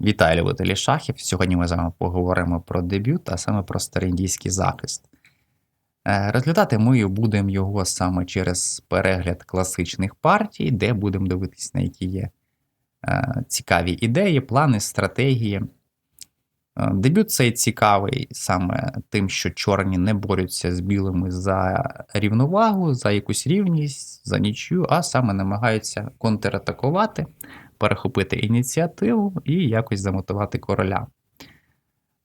Вітаю любителі шахів. Сьогодні ми з вами поговоримо про дебют, а саме про староіндійський захист. Е, Розглядати ми будемо його саме через перегляд класичних партій, де будемо дивитися, на які є е, цікаві ідеї, плани, стратегії. Е, Дебют цей цікавий саме тим, що чорні не борються з білими за рівновагу, за якусь рівність, за нічю, а саме намагаються контратакувати перехопити ініціативу і якось замотивувати короля.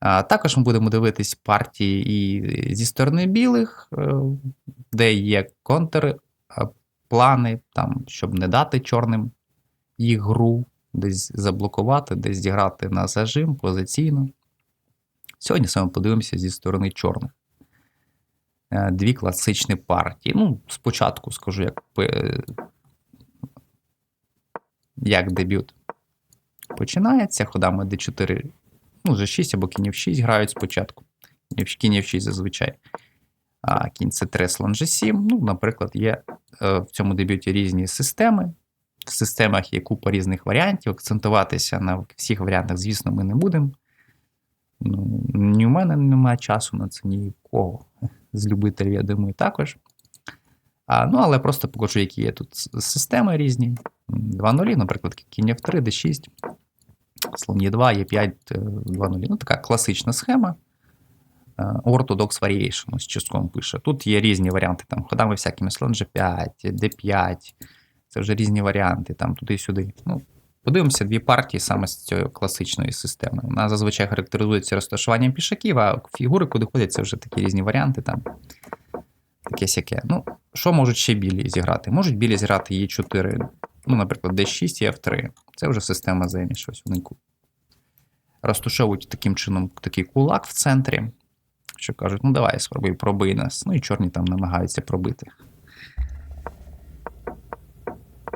Також ми будемо дивитись партії і зі сторони білих, е, де є контрплани, там, щоб не дати чорним їх гру, десь заблокувати, десь зіграти на зажим позиційно. Сьогодні саме подивимося зі сторони чорних. Е, Дві класичні партії. Ну, спочатку скажу, як як дебют починається. Ходами d4, ну, g6 або кінь f6 грають спочатку. Кінь f6 зазвичай. А кінь c3, слон g7. Ну, наприклад, є е, в цьому дебюті різні системи. В системах є купа різних варіантів. Акцентуватися на всіх варіантах, звісно, ми не будемо. Ну, ні у мене немає часу на це, ні у кого. З любителів, я думаю, також. А, ну, але просто покажу, які є тут системи різні. 2.0, наприклад, кінь F3, D6, слон Е2, Е5, 2.0. Ну, така класична схема. Е, Orthodox Variation, ось Ческом пише. Тут є різні варіанти, там, ходами всякими слон G5, D5. Це вже різні варіанти, там туди-сюди. Ну, подивимося дві партії саме з цієї класичної системи. Вона зазвичай характеризується розташуванням пішаків, а фігури, куди ходять, це вже такі різні варіанти. Там. Таке сяке. Ну, що можуть ще білі зіграти? Можуть білі зіграти Е4, ну, наприклад, D6 і F3. Це вже система землі, щось вони розташовують таким чином такий кулак в центрі, що кажуть, ну давай, спробуй, пробий нас. Ну і чорні там намагаються пробити.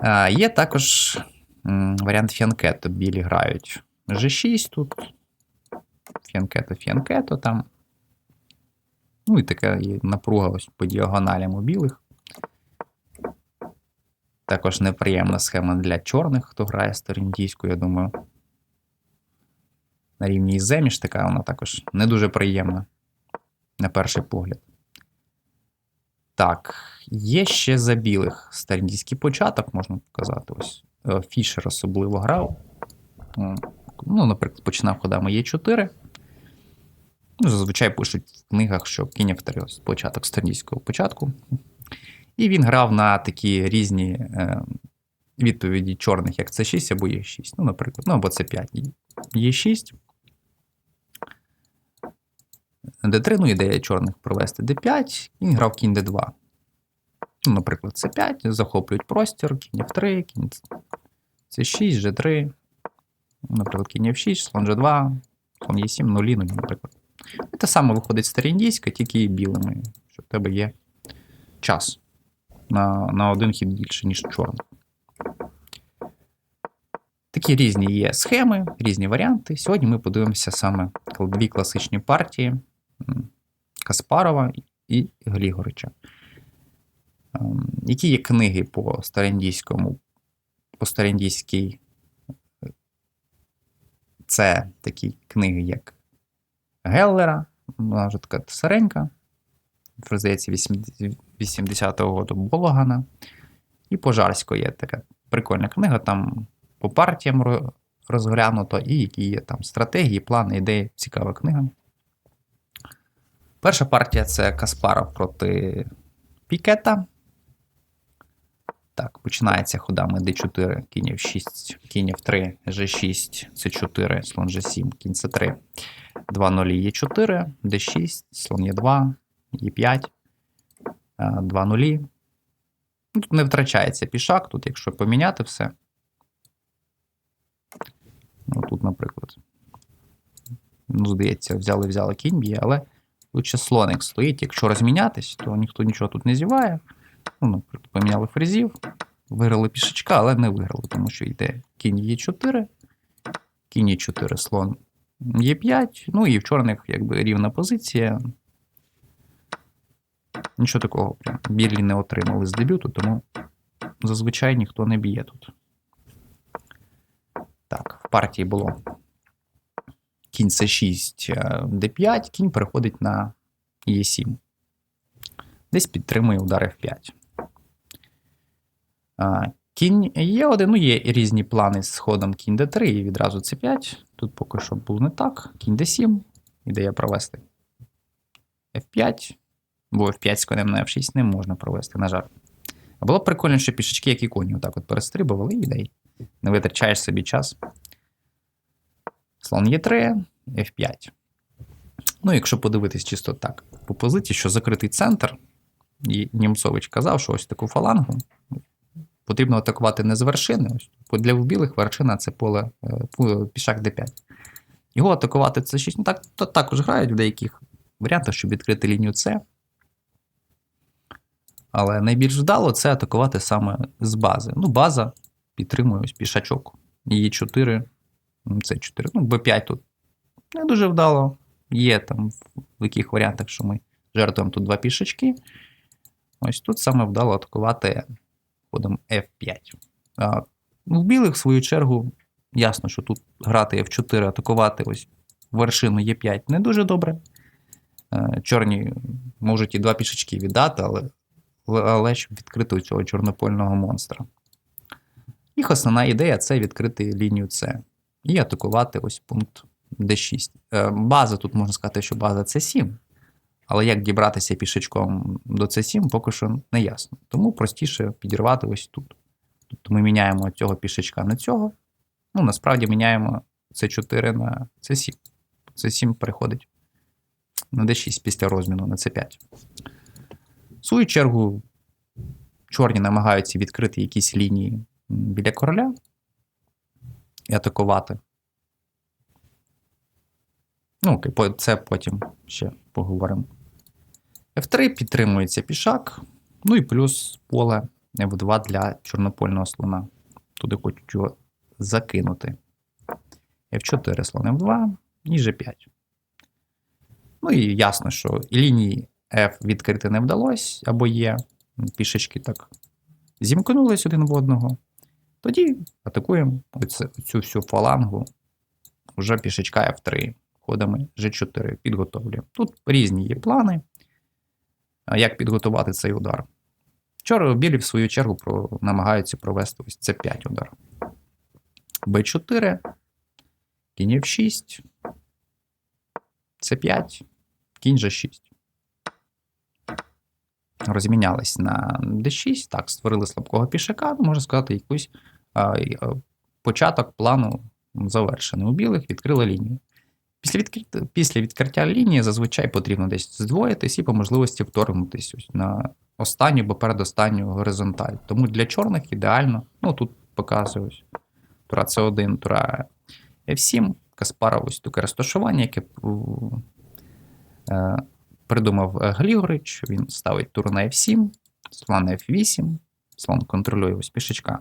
А, є також м, варіант фіанкето. Білі грають G6 тут. Фіанкето, фіанкето там. Ну і така є напруга ось по діагоналям у білих. Також неприємна схема для чорних, хто грає сторіндійську, я думаю. На рівні із земіш така вона також не дуже приємна, на перший погляд. Так, є ще за білих старіндійський початок, можна показати. Ось е, Фішер особливо грав. Ну, наприклад, починав ходами Е4. Ну, зазвичай пишуть в книгах, що кінь F3 ось початок старіндійського початку. І він грав на такі різні е, відповіді чорних, як C6 або Е6. Ну, наприклад, ну або С5. Е6. D3, ну, ідея чорних провести D5, він грав кінь D2. Ну, наприклад, С5, захоплюють простір, кінь F3, кінь C6, G3. Наприклад, кінь F6, слон G2, слон Е7, нулі, нулі, наприклад. Те саме виходить староіндійська, тільки білими, що в тебе є час на, на один хід більше, ніж чорний. Такі різні є схеми, різні варіанти. Сьогодні ми подивимося саме дві класичні партії Каспарова і Глігорича. Які є книги по староіндійському, по староіндійській це такі книги, як Геллера, вона вже така старенька, здається, 80-го року Бологана. І Пожарського є така прикольна книга, там по партіям ро- розглянуто, і які є там стратегії, плани, ідеї. Цікава книга. Перша партія це Каспаров проти Пікета. Так, починається ходами D4, кінь F6, кінь F3, G6, C4, слон G7, кінь C3, 2-0 Е4, D6, слон Е2, Е5, 2-0. Ну, Тут не втрачається пішак, тут, якщо поміняти все. Ну, тут, наприклад. Ну, здається, взяли, взяли кінь б'є, але тут ще слоник стоїть. Якщо розмінятись, то ніхто нічого тут не зіває. Ну, наприклад, поміняли фрезів, виграли пішечка, але не виграли, тому що йде кінь Е4, кінь Е4, слон Е5. Ну і в чорних якби рівна позиція. Нічого такого білі не отримали з дебюту, тому зазвичай ніхто не б'є тут. Так, в партії було кінь С6, е, Д5, кінь переходить на Е7. Десь підтримує удар F5. Кінь Е1, ну є різні плани з ходом кінь Д3 і відразу С5. Тут поки що було не так. Кінь Д7. Ідея провести F5. Бо F5 з конем на F6 не можна провести, на жаль. Було б прикольно, що пішечки, як і коні, отак от перестрибували ідей. Не витрачаєш собі час. Слон Е3, F5. Ну, якщо подивитись чисто так, по позиції, що закритий центр, і Німцович казав, що ось таку фалангу потрібно атакувати не з вершини. Для білих вершина це поле е, пішак d5. Його атакувати це 6. Ну, так, також грають в деяких варіантах, щоб відкрити лінію С. Але найбільш вдало це атакувати саме з бази. Ну, база підтримує ось пішачок. Її 4, це 4. Ну, Б5 тут не дуже вдало. Є там в яких варіантах, що ми жертвуємо тут два пішачки. Ось тут саме вдало атакувати ходом F5. А, в білих, в свою чергу, ясно, що тут грати F4, атакувати ось вершину Е5 не дуже добре. Е, Чорні можуть і два пішачки віддати, але, але щоб відкрити цього чорнопольного монстра. Їх основна ідея це відкрити лінію С і атакувати ось пункт D6. Е, База тут можна сказати, що база C7. Але як дібратися пішечком до C7, поки що не ясно. Тому простіше підірвати ось тут. Тобто ми міняємо цього пішечка на цього. Ну, насправді міняємо C4 на C7. C7 переходить на D6 після розміну на C5. В свою чергу, чорні намагаються відкрити якісь лінії біля короля і атакувати. Ну, це потім ще поговоримо. F3 підтримується пішак, ну і плюс поле F2 для чорнопольного слона. Туди хочуть його закинути. F4 слон F2 і G5. Ну і ясно, що лінії F відкрити не вдалося, або є пішечки так зімкнулись один в одного. Тоді атакуємо оце- цю всю фалангу вже пішечка F3 ходами G4 підготовлюємо. Тут різні є плани, як підготувати цей удар. Вчора білі, в свою чергу, про, намагаються провести ось це 5 удар. Б4, кінь F6, С5, кінь G6. Розмінялись на D6, так, створили слабкого пішака, ну, можна сказати, якийсь початок плану завершений. У білих відкрили лінію. Після відкриття, після відкриття лінії зазвичай потрібно десь здвоїтись і по можливості вторгнутись ось на останню або передостанню горизонталь. Тому для чорних ідеально, ну тут показую ось тура С1, тура F7, Каспаров ось таке розташування, яке е, придумав е, Глігорич. Він ставить туру на F7, слон на F8, слон контролює ось пішечка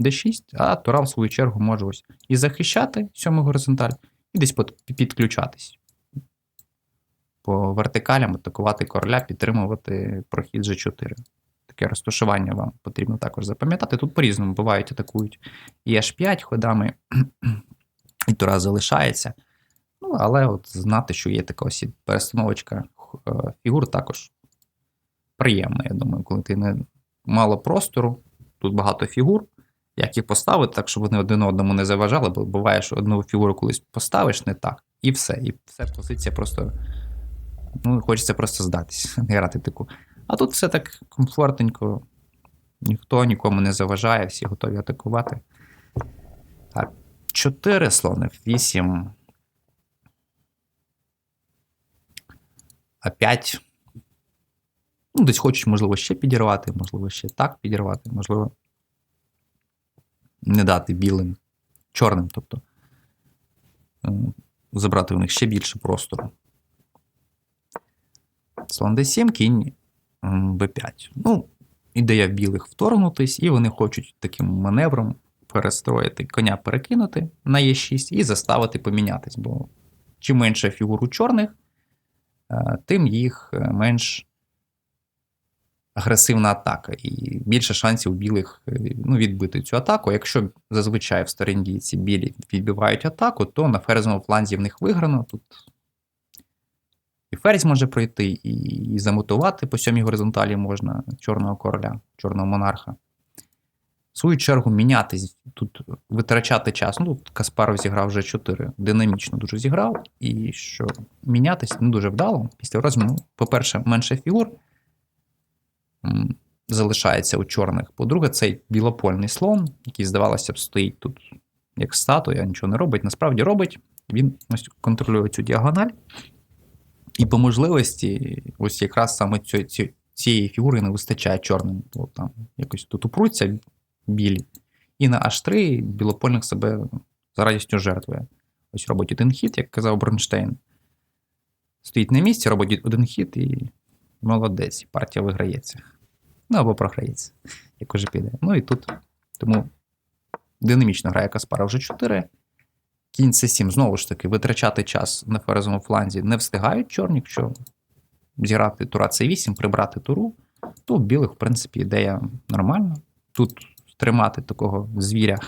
D6, а тура, в свою чергу, може ось і захищати сьому горизонталь, десь підключатись. По вертикалям атакувати короля, підтримувати прохід G4. Таке розташування вам потрібно також запам'ятати. Тут по-різному бувають, атакують і H5 ходами, і тура залишається. Ну, але от знати, що є така ось перестановочка е, фігур також приємна, я думаю, коли ти не мало простору, тут багато фігур, як їх поставити, так, щоб вони один одному не заважали, бо буває, що одну фігуру колись поставиш не так, і все. І все позиція просто. Ну, хочеться просто здатись, не грати таку. А тут все так комфортненько, ніхто нікому не заважає, всі готові атакувати. Так, 4 слони, 8. А 5. Ну, десь хочуть, можливо, ще підірвати, можливо, ще так підірвати, можливо, не дати білим, чорним, тобто е, забрати у них ще більше простору. Слон d7, кінь b5. Ну, ідея білих вторгнутись, і вони хочуть таким маневром перестроїти коня перекинути на e6 і заставити помінятись, бо чим менше фігур у чорних, е, тим їх е, менш агресивна атака, і більше шансів білих е, ну, відбити цю атаку. Якщо зазвичай в стороні ці білі відбивають атаку, то на ферзовому фланзі в них виграно. Тут і ферзь може пройти, і, і замутувати по сьомій горизонталі можна чорного короля, чорного монарха. В свою чергу мінятись, тут витрачати час. Ну, тут Каспаров зіграв вже 4, динамічно дуже зіграв, і що мінятись не дуже вдало. Після розміну, по-перше, менше фігур залишається у чорних. По-друге, цей білопольний слон, який, здавалося б, стоїть тут як статуя, нічого не робить. Насправді робить. Він ось контролює цю діагональ. І по можливості, ось якраз саме ці, ці, цієї фігури не вистачає чорним. То там якось тут упруться білі. І на H3 білопольник себе з радістю жертвує. Ось робить один хід, як казав Бронштейн. Стоїть на місці, робить один хід і молодець, партія виграється. Ну або програється, як уже піде. Ну і тут. Тому динамічно грає Каспара вже 4. Кінь С7, знову ж таки, витрачати час на ферзовому фланзі не встигають чорні, якщо зіграти тура С8, прибрати туру, то у білих, в принципі, ідея нормальна. Тут тримати такого звіря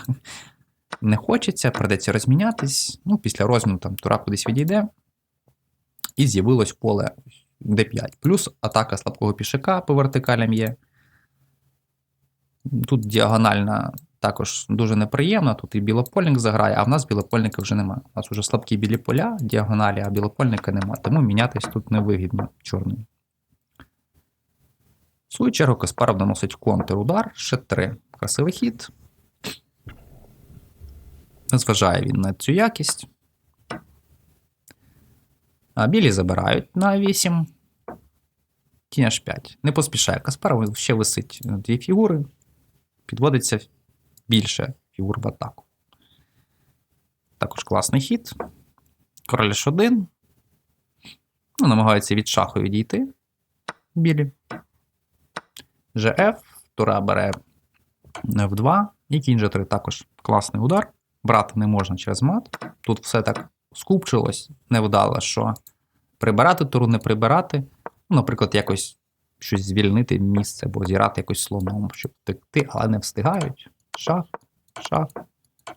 не хочеться, придеться розмінятись. Ну, після розміну там тура кудись відійде. І з'явилось поле d5. Плюс атака слабкого пішака по вертикалям є. Тут діагональна також дуже неприємна. Тут і білопольник заграє, а в нас білопольника вже немає. У нас вже слабкі білі поля, діагоналі, а білопольника немає. Тому мінятись тут невигідно чорним. В свою чергу Каспаров наносить контрудар, ще 3. Красивий хід. Не зважає він на цю якість. Білі забирають на 8. Кінь H5. Не поспішає Каспаров, ще висить дві фігури. Підводиться більше фігур в атаку. Також класний хід. Король H1. Ну, намагаються від шаху відійти. Білі. GF, Тура бере F2 і кінь G3 також класний удар. Брати не можна через мат. Тут все так скупчилось, невдало, що прибирати туру, не прибирати. Ну, Наприклад, якось щось звільнити місце або зіграти якось слоном, щоб втекти, але не встигають. Шах, шах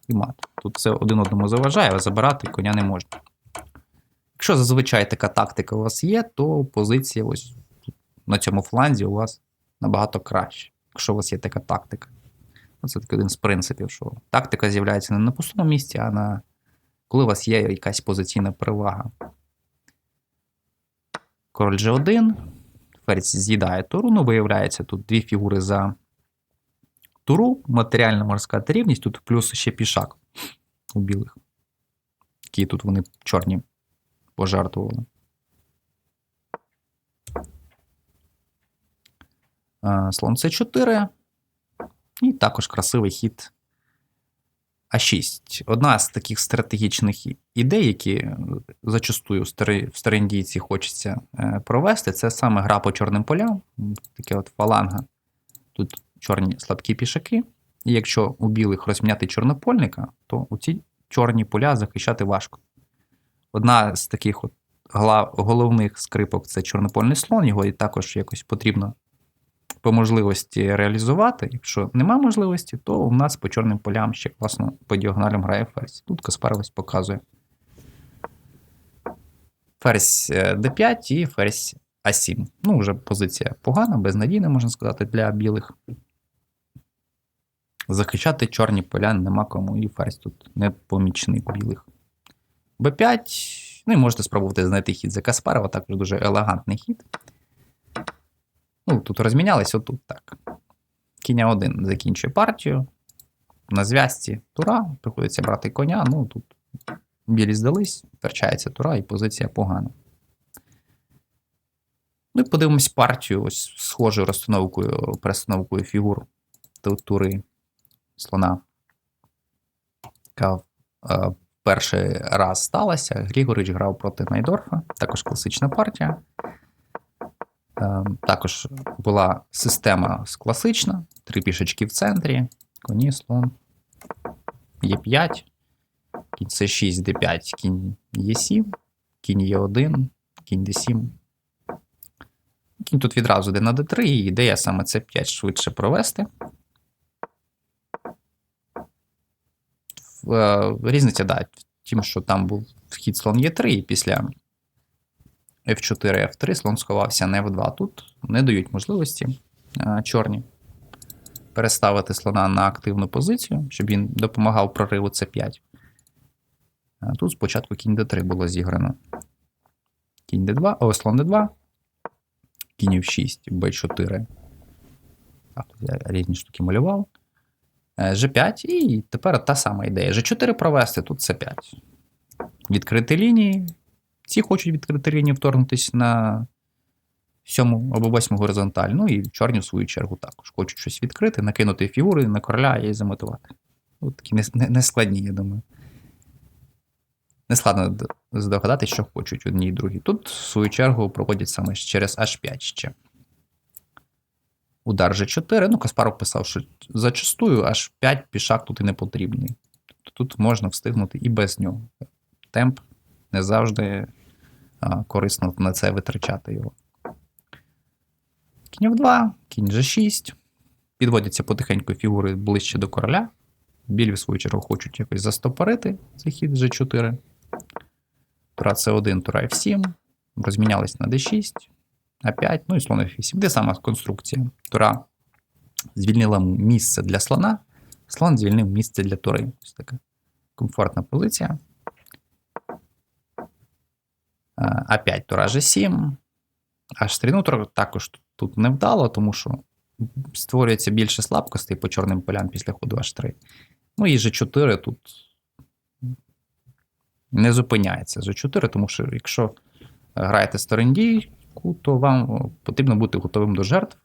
і мат. Тут це один одному заважає, а забирати коня не можна. Якщо зазвичай така тактика у вас є, то позиція ось на цьому фланзі у вас набагато краще, якщо у вас є така тактика. Це такий один з принципів, що тактика з'являється не на пустому місці, а на коли у вас є якась позиційна перевага. Король G1. Ферзь з'їдає туру. Ну, виявляється, тут дві фігури за туру. Матеріальна сказати рівність. Тут плюс ще пішак у білих. Які тут вони чорні пожертвували. Слон С4. І також красивий хід А6. Одна з таких стратегічних ідей, які зачастую в стариндійці хочеться е, провести, це саме гра по чорним полям. Таке от фаланга. Тут чорні слабкі пішаки. І якщо у білих розміняти чорнопольника, то у ці чорні поля захищати важко. Одна з таких от головних скрипок це чорнопольний слон, його і також якось потрібно по можливості реалізувати. Якщо нема можливості, то у нас по чорним полям ще класно по діагоналям грає ферзь. Тут Каспаров ось показує. Ферзь d5 і ферзь А7. Ну, вже позиція погана, безнадійна, можна сказати, для білих. Захищати чорні поля нема кому, і ферзь тут не помічник білих. Б5. Ну і можете спробувати знайти хід за Каспарова, також дуже елегантний хід. Ну, тут розмінялись, отут так. Кіня 1 закінчує партію. На зв'язці тура, приходиться брати коня. Ну тут білі здались, втрачається тура і позиція погана. Ну і подивимось партію ось схожою розстановкою, перестановкою фігур тури слона. Яка е, перший раз сталася. Грігорич грав проти Найдорфа, також класична партія. Ем, також була система класична, три пішечки в центрі, коні, слон, Е5, кінь С6, Д5, кінь Е7, кінь Е1, кінь Д7. Кінь тут відразу йде на d3, і ідея саме це 5 швидше провести. Е, Різниця, да, в тім, що там був вхід слон Е3, і після F4, F3 слон сховався на F2. Тут не дають можливості е, чорні переставити слона на активну позицію, щоб він допомагав прориву c5. А Тут спочатку кінь d3 було зіграно. Кінь d2, о, слон d2, кінь f6, b4. Так, я різні штуки малював. Е, G5, і тепер та сама ідея. G4 провести, тут c5. Відкрити лінії. Ці хочуть відкрити лінію, вторгнутися на сьому або восьму горизонталь. Ну і чорні, в свою чергу, також хочуть щось відкрити, накинути фігури на короля і замотувати. От такі нес- не- нескладні, я думаю. Нескладно здогадати, що хочуть одні і другі. Тут, в свою чергу, проводять саме через H5 ще. Удар G4. Ну, Каспаров писав, що зачастую H5 пішак тут і не потрібний. Тут можна встигнути і без нього. Темп не завжди корисно на це витрачати його. Кінь F2, кінь G6. Підводяться потихеньку фігури ближче до короля. Білі, в свою чергу, хочуть якось застопорити цей хід G4. Тура C1, тура F7. Розмінялись на D6, А5, ну і слон F8. Де сама конструкція? Тура звільнила місце для слона, слон звільнив місце для тури. Ось така комфортна позиція. А, А5, тура G7. H3, ну також тут- не вдало, тому що створюється більше слабкостей по чорним полям після ходу H3. Ну і G4 тут не зупиняється G4, тому що якщо граєте сторендійку, то вам потрібно бути готовим до жертв.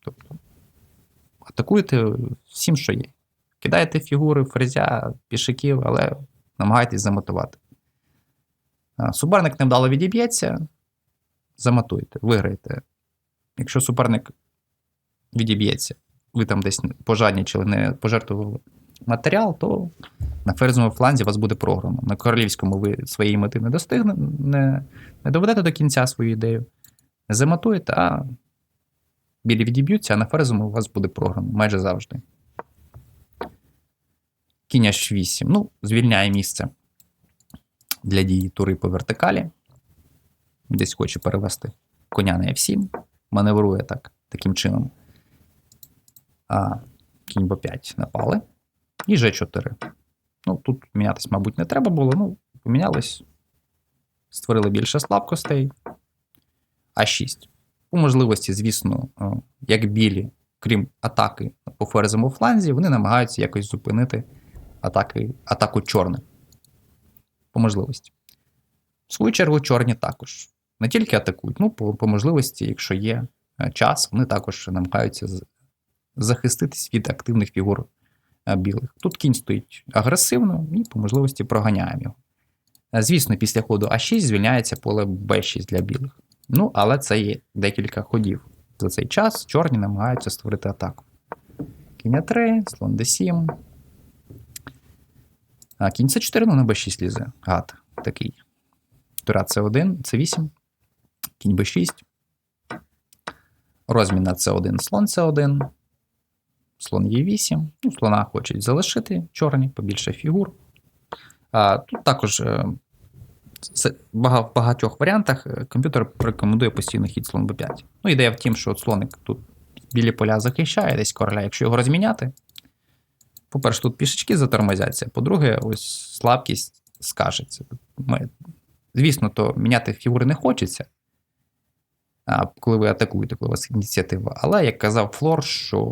Тобто атакуєте всім, що є. Кидаєте фігури, фрезя, пішаків, але намагайтесь замотувати. Суперник невдало відіб'ється, замотуйте, виграєте. Якщо суперник відіб'ється, ви там десь пожаднічили, не пожертвували матеріал, то на ферзовому фланзі вас буде програма. На королівському ви своєї мети не достигне, не, не доведете до кінця свою ідею, не замотуєте, а білі відіб'ються, а на ферзовому у вас буде програма майже завжди. Кінь H8. Ну, звільняє місце для дії тури по вертикалі. Десь хоче перевести коня на F7. Маневрує так, таким чином. А кінь Б5 напали. І G4. Ну, тут мінятись, мабуть, не треба було. Ну, помінялись. Створили більше слабкостей. А6. По можливості, звісно, як білі, крім атаки по ферзовому фланзі, вони намагаються якось зупинити атаки, атаку чорних. По можливості. В свою чергу, чорні також. Не тільки атакують, ну, по, по можливості, якщо є е, час, вони також намагаються захиститись від активних фігур е, білих. Тут кінь стоїть агресивно і по можливості проганяємо його. Е, Звісно, після ходу А6 звільняється поле Б6 для білих. Ну, але це є декілька ходів. За цей час чорні намагаються створити атаку. Кінь А3, слон Д7. А кінь С4, ну на Б6 лізе. Гад такий. Тура С1, С8, кінь Б6. Розмін на С1, слон С1. Слон Е8. Ну, слона хочуть залишити чорні, побільше фігур. А, тут також е, це в багатьох варіантах е, комп'ютер рекомендує постійно хід слон b5. Ну, ідея в тім, що от слоник тут білі поля захищає десь короля. Якщо його розміняти, по-перше, тут пішечки затормозяться, по-друге, ось слабкість скажеться. Ми, звісно, то міняти фігури не хочеться, коли ви атакуєте, коли у вас ініціатива. Але, як казав Флор, що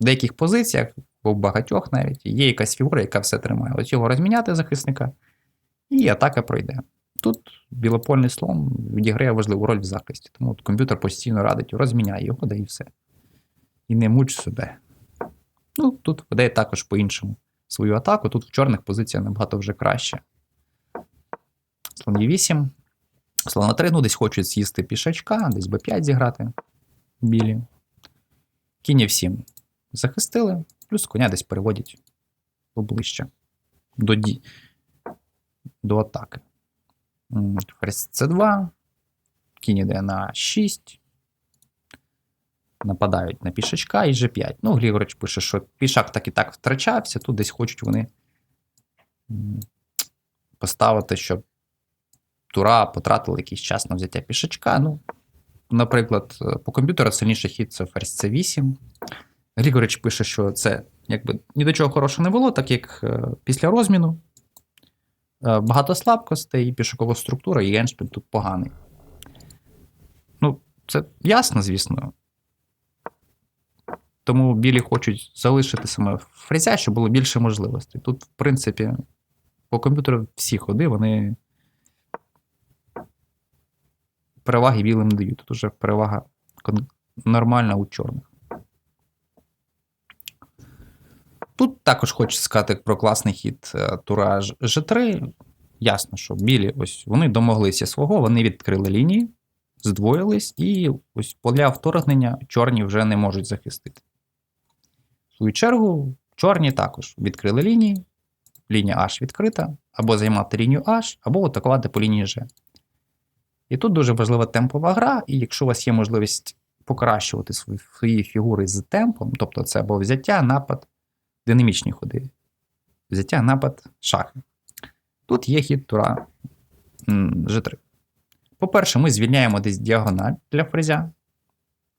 в деяких позиціях, в багатьох навіть, є якась фігура, яка все тримає. Ось його розміняти захисника, і атака пройде. Тут білопольний слон відіграє важливу роль в захисті. Тому от комп'ютер постійно радить, розміняй його, да і все. І не муч себе. Ну, тут веде також по-іншому свою атаку. Тут в чорних позиція набагато вже краще. Слон Е8. Слон А3, ну, десь хочуть з'їсти пішачка, десь Б5 зіграти. Білі. Кінь F7. Захистили, плюс коня десь переводять поближче. До, ді... до атаки. Ферзь С2. Кінь іде на 6. Нападають на пішачка і G5. Ну, Глігорич пише, що пішак так і так втрачався, тут десь хочуть вони поставити, щоб тура потратили якийсь час на взяття пішачка. Ну, наприклад, е, по комп'ютеру сильніший хід це ферзь C8. Григорич пише, що це якби ні до чого хорошого не було, так як е, після розміну е, багато слабкостей, і пішокова структура, і геншпіль тут поганий. Ну, це ясно, звісно. Тому білі хочуть залишити саме фрезя, щоб було більше можливостей. Тут, в принципі, по комп'ютеру всі ходи, вони переваги білим дають. Тут уже перевага нормальна у чорних. Тут також хочу сказати про класний хід е, тура G3. Ясно, що білі ось вони домоглися свого, вони відкрили лінії, здвоїлись, і ось поля вторгнення чорні вже не можуть захистити. В свою чергу, чорні також відкрили лінії, лінія H відкрита, або займати лінію H, або атакувати по лінії G. І тут дуже важлива темпова гра, і якщо у вас є можливість покращувати свої, фігури з темпом, тобто це або взяття, напад, динамічні ходи, взяття, напад, шахи. Тут є хід тура G3. По-перше, ми звільняємо десь діагональ для фрезя.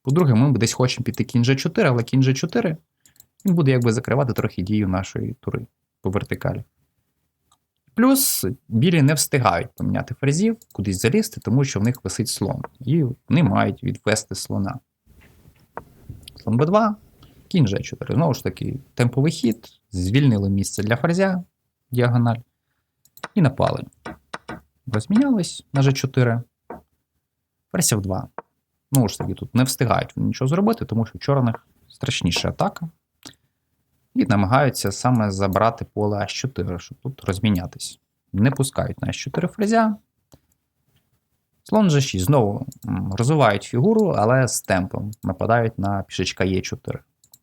По-друге, ми десь хочемо піти кінь G4, але кінь G4 він буде якби закривати трохи дію нашої тури по вертикалі. Плюс білі не встигають поміняти фрезів, кудись залізти, тому що в них висить слон. І вони мають відвести слона. Слон Б2, кінь G4. Знову ж таки, темповий хід, звільнили місце для ферзя, діагональ, і напали. Розмінялись на G4. Ферзь F2. Знову ж таки, тут не встигають вони нічого зробити, тому що у чорних страшніша атака. І намагаються саме забрати поле H4, щоб тут розмінятись. Не пускають на H4 фрезя. Слон G6 знову розвивають фігуру, але з темпом нападають на пішачка Е4.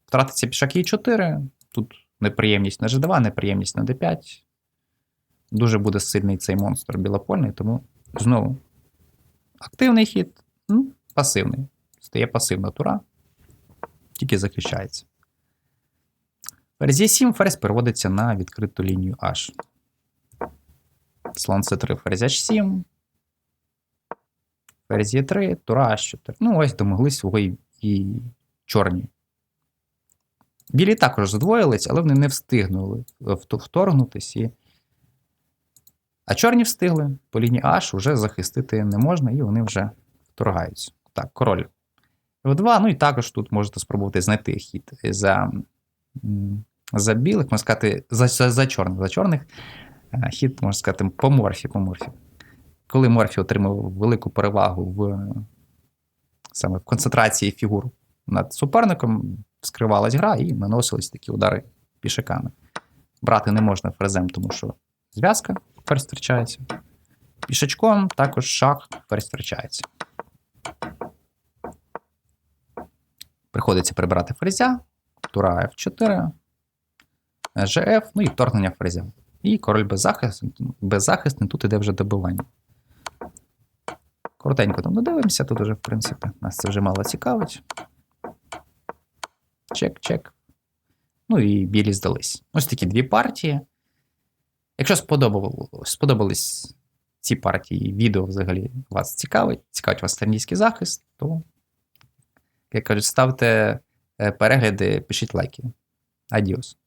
Втратиться пішак Е4. Тут неприємність на G2, неприємність на D5. Дуже буде сильний цей монстр білопольний, тому знову активний хід, ну, пасивний. Стає пасивна тура, тільки захищається. Ферзь Е7, ферзь переводиться на відкриту лінію H. Слон С3, ферзь H7. Ферзь Е3, тура H4. Ну, ось домоглись свого і, чорні. Білі також задвоїлись, але вони не встигнули вт- вторгнутись. І... А чорні встигли. По лінії H вже захистити не можна, і вони вже вторгаються. Так, король. F2, ну і також тут можете спробувати знайти хід за за білих, можна сказати, за, за, за чорних. За чорних е, хід, можна сказати, по морфі, по морфі. Коли Морфі отримав велику перевагу в саме в концентрації фігур над суперником, вскривалась гра і наносились такі удари пішаками. Брати не можна фрезем, тому що зв'язка ферзь втрачається. Пішачком також шах ферзь втрачається. Приходиться прибирати фрезя, тура F4, GF, ну і вторгнення фрезя. І король беззахисний, беззахисний, тут іде вже добивання. Коротенько там додивимося, тут уже, в принципі, нас це вже мало цікавить. Чек, чек. Ну і білі здались. Ось такі дві партії. Якщо сподобались ці партії, відео взагалі вас цікавить, цікавить вас тернійський захист, то, як кажуть, ставте е, перегляди, пишіть лайки. Адіос.